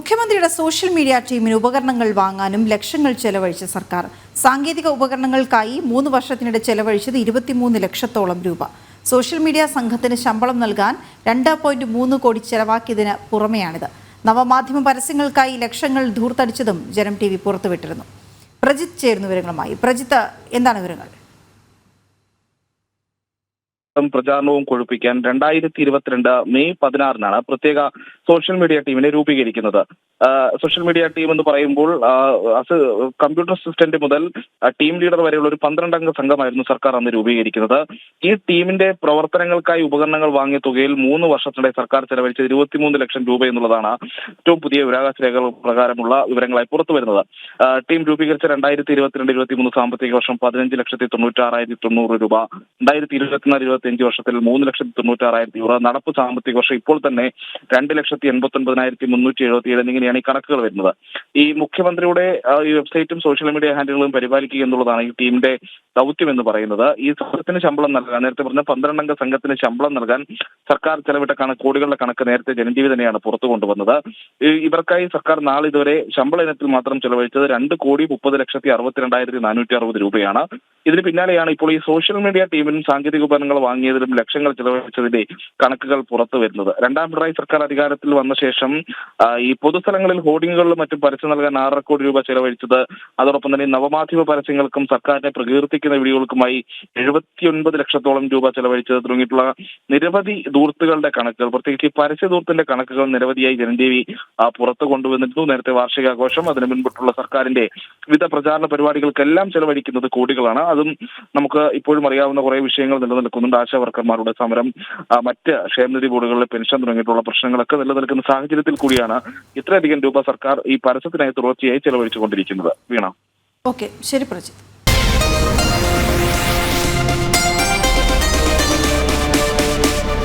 മുഖ്യമന്ത്രിയുടെ social media ടീമിന് ഉപകരണങ്ങൾ വാങ്ങാനും ലക്ഷങ്ങൾ ചെലവഴിച്ച സർക്കാർ. സാങ്കേതിക ഉപകരണങ്ങൾക്കായി മൂന്ന് വർഷത്തിനിടെ ചെലവഴിച്ചത് ഇരുപത്തിമൂന്ന് ലക്ഷത്തോളം രൂപ. സോഷ്യൽ മീഡിയ സംഘത്തിന് ശമ്പളം നൽകാൻ രണ്ട് പോയിന്റ് മൂന്ന് കോടി ചെലവാക്കിയതിന് പുറമെയാണിത്. നവമാധ്യമ പരസ്യങ്ങൾക്കായി ലക്ഷങ്ങൾ ധൂർത്തടിച്ചതും ജനം ടി വി പുറത്തുവിട്ടിരുന്നു. പ്രജിത്ത് ചേരുന്ന വിവരങ്ങളുമായി. പ്രജിത്ത് എന്താണ് വിവരങ്ങൾ? പ്രചാരണവും കൊഴുപ്പിക്കാൻ രണ്ടായിരത്തി ഇരുപത്തിരണ്ട് മെയ് പതിനാറിനാണ് പ്രത്യേക സോഷ്യൽ മീഡിയ ടീമിനെ രൂപീകരിക്കുന്നത്. സോഷ്യൽ മീഡിയ ടീം എന്ന് പറയുമ്പോൾ കമ്പ്യൂട്ടർ അസിസ്റ്റന്റ് മുതൽ ടീം ലീഡർ വരെയുള്ള ഒരു പന്ത്രണ്ടംഗ സംഘമായിരുന്നു സർക്കാർ അന്ന് രൂപീകരിക്കുന്നത്. ഈ ടീമിന്റെ പ്രവർത്തനങ്ങൾക്കായി ഉപകരണങ്ങൾ വാങ്ങിയ തുകയിൽ മൂന്ന് വർഷത്തിനിടെ സർക്കാർ ചെലവഴിച്ചത് ഇരുപത്തിമൂന്ന് ലക്ഷം രൂപ എന്നുള്ളതാണ് ഏറ്റവും പുതിയ വിവരാകാശ രേഖകൾ പ്രകാരമുള്ള വിവരങ്ങളായി പുറത്തു വരുന്നത്. ടീം രൂപീകരിച്ച രണ്ടായിരത്തി ഇരുപത്തിരണ്ട് ഇരുപത്തിമൂന്ന് സാമ്പത്തിക വർഷം പതിനഞ്ച് ലക്ഷത്തി തൊണ്ണൂറ്റി ആറായിരത്തി തൊണ്ണൂറ് രൂപ രണ്ടായിരത്തി ഇരുപത്തിനാല് ഇരുപത്തിയഞ്ച് വർഷത്തിൽ മൂന്ന് ലക്ഷത്തി തൊണ്ണൂറ്റാറായിരത്തി യൂറോ നടപ്പ് സാമ്പത്തിക വർഷം ഇപ്പോൾ തന്നെ രണ്ട് ലക്ഷത്തി എൺപത്തി ഒൻപതിനായിരത്തി മുന്നൂറ്റി എഴുപത്തി ഏഴ് എന്നിങ്ങനെയാണ് ഈ കണക്കുകൾ വരുന്നത്. ഈ മുഖ്യമന്ത്രിയുടെ ഈ വെബ്സൈറ്റും സോഷ്യൽ മീഡിയ ഹാൻഡിലുകളും പരിപാലിക്കുക എന്നുള്ളതാണ് ഈ ടീമിന്റെ ദൗത്യം എന്ന് പറയുന്നത്. ഈ സംഘത്തിന് ശമ്പളം നൽകാൻ നേരത്തെ പറഞ്ഞ പന്ത്രണ്ടംഗ സംഘത്തിന് ശമ്പളം നൽകാൻ സർക്കാർ ചെലവിട്ട കണക്ക് കോടികളുടെ കണക്ക് നേരത്തെ ജനജീവി തന്നെയാണ് പുറത്തു കൊണ്ടുവന്നത്. ഇവർക്കായി സർക്കാർ നാളിതുവരെ ശമ്പള ഇനത്തിൽ മാത്രം ചെലവഴിച്ചത് രണ്ട് കോടി മുപ്പത് ലക്ഷത്തി അറുപത്തിരണ്ടായിരത്തി നാനൂറ്റി അറുപത് രൂപയാണ്. ഇതിന് പിന്നാലെയാണ് ഇപ്പോൾ ഈ സോഷ്യൽ മീഡിയ ടീമിനും സാങ്കേതിക ഉപകരണങ്ങൾ വാങ്ങിയതിലും ലക്ഷങ്ങൾ ചെലവഴിച്ചതിന്റെ കണക്കുകൾ പുറത്തു വരുന്നത്. രണ്ടാം പിണറായി സർക്കാർ അധികാരത്തിൽ വന്ന ശേഷം ഈ പൊതുസ്ഥലങ്ങളിൽ ഹോർഡിങ്ങുകളിലും മറ്റും പരസ്യം നൽകാൻ ആറര കോടി രൂപ ചെലവഴിച്ചത് അതോടൊപ്പം തന്നെ നവമാധ്യമ പരസ്യങ്ങൾക്കും സർക്കാരിനെ പ്രകീർത്തിക്കുന്ന വീഡിയോകൾക്കുമായി എഴുപത്തിയൊൻപത് ലക്ഷത്തോളം രൂപ ചെലവഴിച്ചത് തുടങ്ങിയിട്ടുള്ള നിരവധി ദൂർത്തുകളുടെ കണക്കുകൾ. പ്രത്യേകിച്ച് പരസ്യ ദൂർത്തിന്റെ കണക്കുകൾ നിരവധിയായി ജനദേവി പുറത്തു കൊണ്ടുവന്നിരുന്നു. നേരത്തെ വാർഷികാഘോഷം അതിനു മുൻപിട്ടുള്ള സർക്കാരിന്റെ വിവിധ പ്രചാരണ പരിപാടികൾക്കെല്ലാം ചെലവഴിക്കുന്നത് കോടികളാണ്. അതും നമുക്ക് ഇപ്പോഴും അറിയാവുന്ന കുറെ വിഷയങ്ങൾ നിലനിൽക്കുന്നുണ്ട്. ആശാവർക്കർമാരുടെ സമരം മറ്റ് ക്ഷേമനിധി ബോർഡുകളിലെ പെൻഷൻ തുടങ്ങിയിട്ടുള്ള പ്രശ്നങ്ങളൊക്കെ നിലനിൽക്കുന്ന സാഹചര്യത്തിൽ കൂടിയാണ് ഇത്രയധികം രൂപ സർക്കാർ ഈ പരസ്യത്തിനായി തുടർച്ചയായി ചെലവഴിച്ചുകൊണ്ടിരിക്കുന്നത്. വീണ. ഓക്കെ. ശരി പ്രജിത്ത്